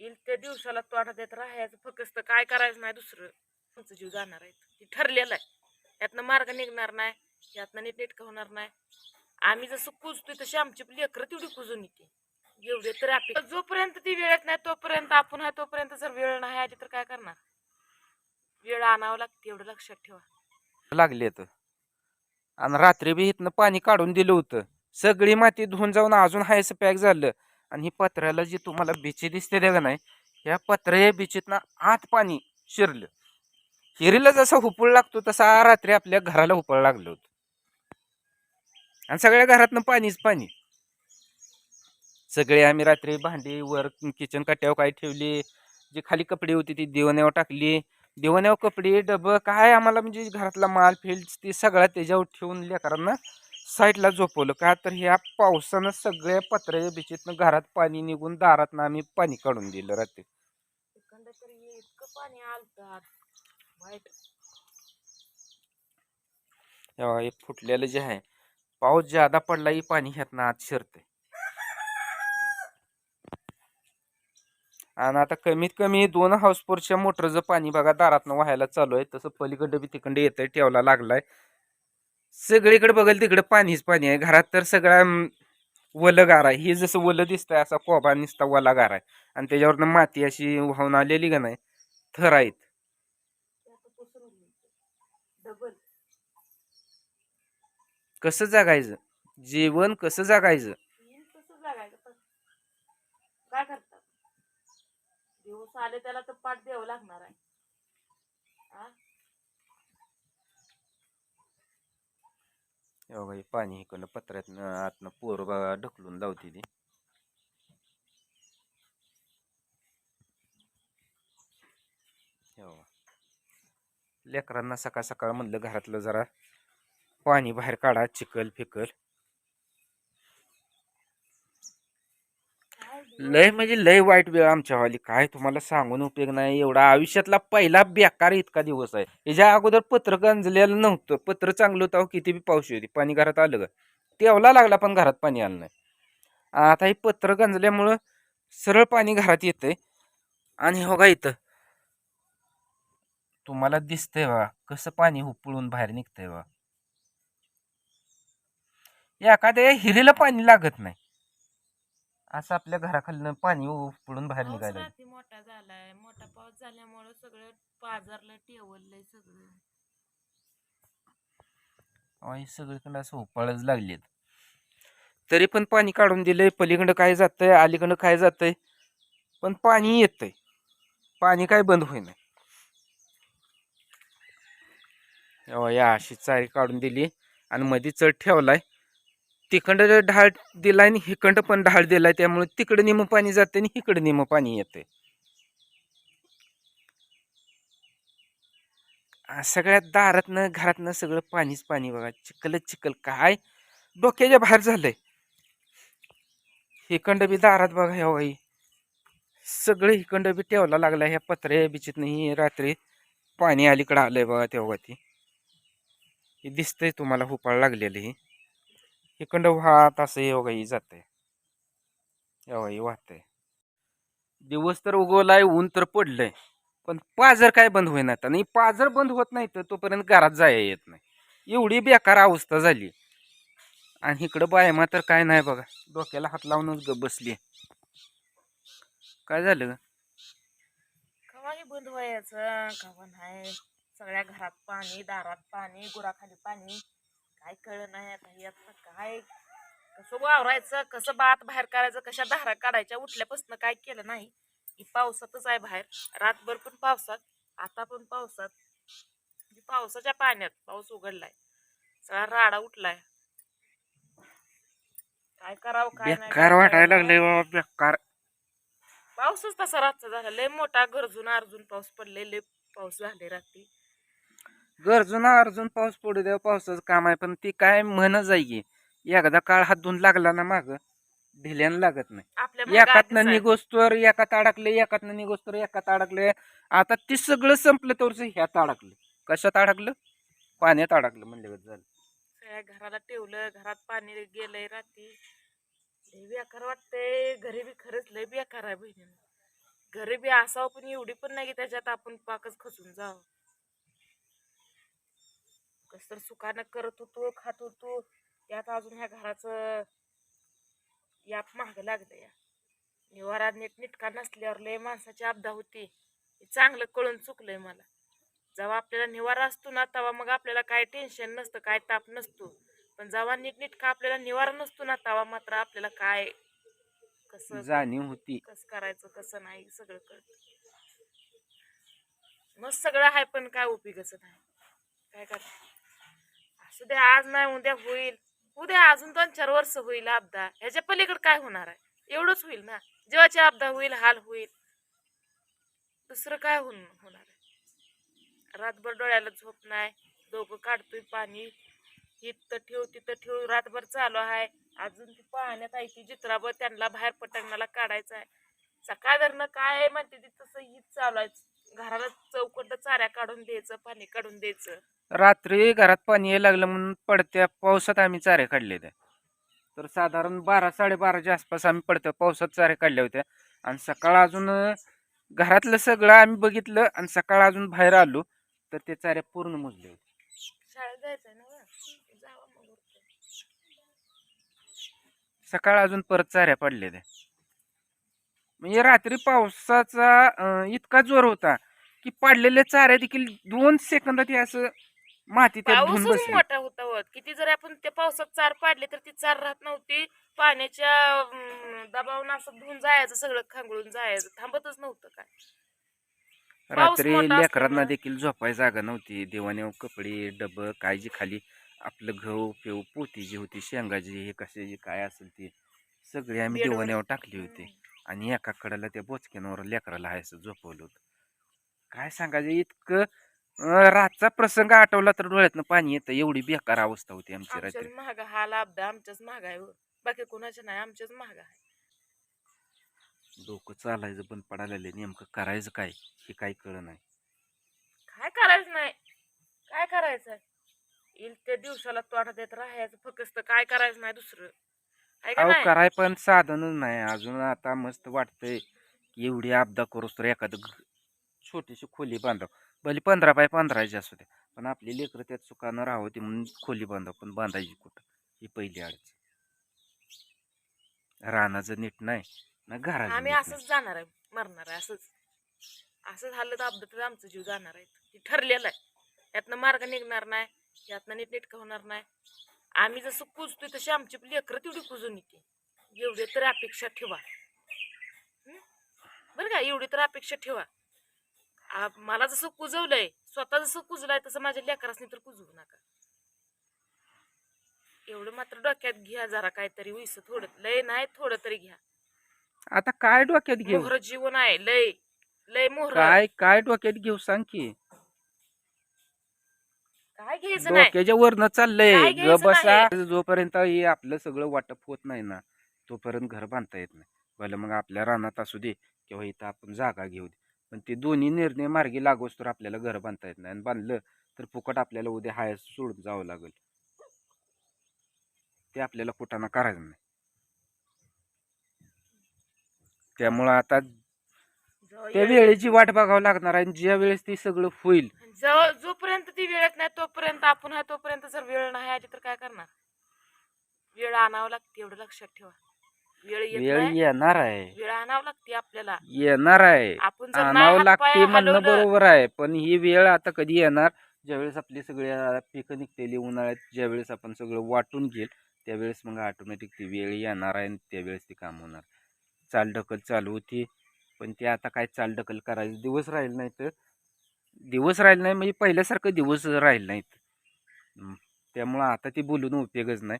येईल त्या दिवसाला तोटा देत राहायचं. फक्त काय करायचं नाही दुसरं. तुमचं जीव जाणार आहे. ठरलेलं आहे. यातनं मार्ग निघणार नाही. यातनं नीटनेटकं होणार नाही. आम्ही जसं कुजतोय तशी आमची लेकरं तेवढी कुजून येते. एवढे तर आपली. जोपर्यंत ती वेळेत नाही तोपर्यंत आपण आहे तोपर्यंत जर वेळ नाही आली तर काय करणार? वेळ आणावं लागते एवढं लक्षात ठेवा. लागले तर. आणि रात्री बी इथनं पाणी काढून दिलं होतं. सगळी माती धुवून जाऊन अजून हायस पॅक झालं. आणि ही पत्र्याला जी तुम्हाला बिची दिसते दे का नाही या पत्र्या बिचीतनं आत पाणी शिरलं. हिरीला जसा हुपळ लागतो तसा रात्री आपल्या घराला हुपळ लागलं होतं. आणि सगळ्या घरातनं पाणीच पाणी. सगळे आम्ही रात्री भांडी वर किचन कट्ट्यावर काय ठेवली जी खाली कपडे होती ती दिवण्यावर टाकली. दिवण्यावर कपडे डबं काय आम्हाला म्हणजे घरातला माल फिल्ड ती सगळा त्याच्यावर ठेवून लेकरांना साईडला झोपवलं. का तर ह्या पावसानं सगळ्या पत्र्याच्या बिचीतनं घरात पाणी निघून दारातनं आम्ही पाणी काढून दिलं रात्री. ये इतकं पाणी आलतं हे फुटलेलं जे आहे पाऊस ज्यादा पडला की पाणी ह्यातनं आत शिरते आणि आता कमीत कमी दोन हाऊसपोरच्या मोटरचं पाणी बघा दारातनं व्हायला चालू आहे. तसं पलीकडं बी तिकडे येतंय ठेवला लागलाय. सगळीकडे बघल तिकडे पाणीच पाणी आहे. घरात तर सगळा अं, वलं गार आहे. हे जसं वलं दिसतंय असा कोबा निसता वला गार आहे. आणि त्याच्यावरनं माती अशी वाहून आलेली का नाही थर आहेत. कसं जगायचं? जेवण कसं जगायचं? काय करतात? दिवस आले त्याला तर पाठ द्यावं लागणार आहे. हे बघा हे पाणी इकडनं पत्र्यातनं आतनं पोर बघा ढकलून लावते ती. लेकरांना सकाळ सकाळ म्हणलं घरातलं जरा पाणी बाहेर काढा चिकल फिकल. लय म्हणजे लय वाईट वेळ आमच्यावाली काय तुम्हाला सांगून उपयोग नाही एवढा आयुष्यातला पहिला बेकार इतका दिवस आहे. याच्या अगोदर पत्र गंजलेलं नव्हतं पत्र चांगलं होतं अहो, किती बी पाऊस होती पाणी घरात आलं का तेवला लागला पण घरात पाणी आलं नाही. आता हे पत्र गंजल्यामुळं सरळ पाणी घरात येतंय. आणि हो का इथं. तुम्हाला दिसतंय बा कसं पाणी उपळून बाहेर निघतंय बा. एखाद्या हिरेला पाणी लागत नाही. असं आपल्या घराखालनं पाणी उपळून बाहेर पाऊस रात्री मोठा झालाय. मोठा पाऊस झाल्यामुळं सगळं पाजारलं टेवललंय सगळं. अहो, सगळीकडे असं उपाळच लागलेत तरी पण पाणी काढून दिलंय. पलीकडं काय जातंय अलीकडं काय जातंय पण पाणी येतंय. पाणी काय बंद होईना. तेव्हा या अशी चारी काढून दिली आणि मध्ये चढ ठेवलाय. तिकडं ढाळ दिलाय आणि हिकडं पण ढाळ दिलाय त्यामुळे तिकडं निम पाणी जाते आणि इकडं निम पाणी येते सगळ्यात दारातनं घरातनं सगळं पाणीच पाणी बघा. चिखल चिखल. काय? डोक्याच्या बाहेर झालंय. हिकंड बी दारात बघा ह्या बाई. सगळं हिकंड बी ठेवला लागला ह्या पत्र्या बिचीतनं ही रात्री पाणी अलीकडं आलंय बघा तेव्हा ती. हे दिसतंय तुम्हाला हुपाळ लागलेलं. ही हिकंड वाहत असं हे बघा ही जातंय. एवढा ही वाहतंय. दिवस तर उगवलाय ऊन तर पडलंय. पण पाजर काय बंद होईना आणि पाजर बंद होत नाही तर तोपर्यंत घरात जाया येत नाही. एवढी बेकार अवस्था झाली. आणि इकडं बायमा तर काय नाही बघा. डोक्याला हात लावूनच ग बसली काय झालं ग? कवाही बंद व्हायचं? कवा नाही? सगळ्या घरात पाणी दारात पाणी गुराखाली पाणी. काय कळलं नाही आता? यातनं काय? कसं वावरायचं? कसं बात बाहेर काढायचं? कशा धारा काढायच्या? उठल्यापासून काय केलं नाही? ही पावसातच आहे बाहेर. रातभर पण पावसात आता पण पावसात. पावसाच्या पाण्यात पाऊस उघडलाय. सगळा राडा उठलाय. काय करावं काय नाही बेकार वाटायला बाबा बेकार. पाऊसच तसा रातचा झाला लय मोठा गरजून अर्जून पाऊस पडले लय पाऊस झाले रात्री. गरजून अर्जून पाऊस पडू द्या पावसाचं काम आहे पण ती काय आहे की एकदा काळ हात धुवून लागला ना माग ढिल्यानं लागत नाही. एकातनं दिसायला. निघोस्तोर एकात अडकले एकातनं निघोस्तोर एकात अडकले. आता ती सगळं संपलं तर ह्यात अडकलं. कशात अडकलं? पाण्यात अडकलं म्हणले झालं. सगळ्या घराला ठेवलं घरात पाणी गेलंय रात्री. लय बेकार वाटतंय. घरी बी खरंच लय बेकार आहे बहिणीनं. घरी बी असावं पण एवढी पण नाही की त्याच्यात आपण पाकच खचून जावं. कस तर सुखानं करत होतो खात होतो. त्यात अजून ह्या घराचं याप महाग लागलं या. निवारा नीट निटका नसल्यावर लय माणसाची आपदा होती. हे चांगलं कळून चुकलंय मला. जेव्हा आपल्याला निवारा असतो ना तेव्हा मग आपल्याला काय टेन्शन नसतं काय ताप नसतो. पण जेव्हा नीटनीटका आपल्याला निवारा नसतो ना तेव्हा मात्र आपल्याला काय कसं जाणीव होती. कसं करायचं कसं नाही सगळं कळतं. मग सगळं आहे पण काय उपयोगाचं नाही. काय करायचं असू दे आज नाही उद्या होईल. उद्या अजून दोन चार वर्ष होईल अपदा ह्याच्या पलीकडे काय होणार आहे? एवढंच होईल ना? जेव्हाची अपदा होईल हाल होईल. दुसरं काय होऊन होणार आहे? रातभर डोळ्याला झोप नाही. दोघं काढतोय पाणी. इथं ठेव तिथं ठेव. रातभर चालू आहे. अजून ती पाहण्यात आहे ती जित्राब त्यांना बाहेर पटंगणाला काढायचं आहे. सकाळ धरणं काय आहे म्हणते ती? तसं हीच चालू आहे. घराला चौकट चाऱ्या काढून द्यायचं पाणी काढून द्यायचं. रात्री घरात पाणी यायला लागलं म्हणून पडत्या पावसात आम्ही चारे काढले त्या तर साधारण बारा साडेबाराच्या आसपास आम्ही पडत्या पावसात चारे काढल्या होत्या. आणि सकाळ अजून घरातलं सगळं आम्ही बघितलं आणि सकाळ अजून बाहेर आलो तर ते चारे पूर्ण मुजले होते. सकाळ अजून परत चाऱ्या पडल्या त्या म्हणजे रात्री पावसाचा इतका जोर होता की पडलेल्या चाऱ्या देखील दोन सेकंदात हे असं माती त्यात धुवून पाऊसच बसली. मोठा होता वर किती जरी आपण त्या पावसात चार पाडले तर ती चार राहत नव्हती. पाण्याच्या अं, दबावानं असं धुवून जायचं सगळं खांगळून जायचं. थांबतच नव्हतं काय. पाऊस रात्री मोठा लेकरांना. देखील झोपाय जागा नव्हती. देवाने कपडे डब काय जी खाली आपलं गहू पेऊ पोती जी होती शेंगाची हे कशाची काय असेल ती सगळी आम्ही बेडवर. देवाण्यावर टाकली होती. आणि एका कडेला त्या बोचक्यांवर लेकराला हायचं झोपवलं होतं. काय सांगायचं इतकं रातचा प्रसंग आठवला तर डोळ्यातनं पाणी येतं. एवढी बेकार अवस्था होती आमची आमच्याच रात्री महाग हा लाभ आमच्याच महाग आहे हो. बाकी कोणाच्या नाही आमच्याच महाग आहे. डोकं चालायचं बंद पडायला. नेमकं करायचं काय? हे काही कळ नाही. काय करायचं नाही? काय करायचं येईल त्या दिवसाला तोडा देत राहायचं. फक्त काय करायचं नाही दुसरं. आहे का अहो नाही? कराय पण साधनच नाही. अजून आता मस्त वाटतंय. की एवढी आपदा करूस तर एखादं घ- छोटीशी खोली बांधाव. भले पंधरा बाय पंधराची असू द्या पण आपली लेकरं त्यात चुकानं राहावती म्हणून खोली बांधाव पण बांधायची कुठं? ही पहिली अडचण. रानाचं नीट नाही ना घराचं आम्ही असंच जाणार आहे मरणार आहे असंच. असं झालं तर अपघात तर आमचा जीव जाणार आहे. ठरलेलं आहे. यातनं मार्ग निघणार नाही यातनं नीट नीटकं होणार नाही. आम्ही जसं कुजतोय तशी आमची लेकरं तेवढी कुजून येते. एवढी तर अपेक्षा ठेवा? बरं का? एवढी तर अपेक्षा ठेवा. आ- मला जसं कुजवलंय स्वतः जसं कुजलाय तसं माझ्या लेकरासनी तर कुजवू नका. एवढं मात्र डोक्यात घ्या जरा काहीतरी विस थोडं लय नाही थोडं तरी घ्या. आता काय डोक्यात घेऊ? मोहर जीवन आहे लय लय मोहर. काय काय डोक्यात घेऊ सांग की? काय घ्यायचं नाही. डोक्याच्या वरनं चाललंय. ग घ्यायचं बसा. जोपर्यंत हे आपलं सगळं वाटप होत नाही ना तोपर्यंत घर बांधता येत नाही. भले मग आपल्या रानात असू दे किंवा इथं आपण जागा घेऊ दे. पण ते दोन्ही निर्णय मार्गी लागोस तर आपल्याला घर बांधता येत नाही. आणि बांधलं तर फुकट आपल्याला उद्या हाय सोडून जावं लागेल. ते आपल्याला कुठाना करायचं नाही. त्यामुळं आता त्या वेळेची वाट बघावं लागणार आणि ज्या वेळेस ती सगळं होईल. जेव्हा जोपर्यंत ती वेळेत नाही तोपर्यंत आपण आहे तोपर्यंत जर वेळ नाही आली तर काय करणार? वेळ आणावं लागते एवढं लक्षात ठेवा. वेळ येणार आहे. वेळ आणावं लागते आपल्याला. येणार आहे. आपण आणावं लागते म्हणणं बरोबर आहे पण ही वेळ आता कधी येणार? ज्यावेळेस आपली सगळी पिकं निघतेली उन्हाळ्यात ज्यावेळेस आपण सगळं वाटून घेईल त्यावेळेस मग ऑटोमॅटिक ती वेळ येणार आहे आणि त्यावेळेस ती काम होणार. चाल ढकल चालू होती पण ते आता काय चाल ढकल करायचं दिवस राहील नाही तर? दिवस राहील नाही म्हणजे पहिल्यासारखं दिवस राहील नाहीत. त्यामुळं आता ती बोलून उपयोगच नाही.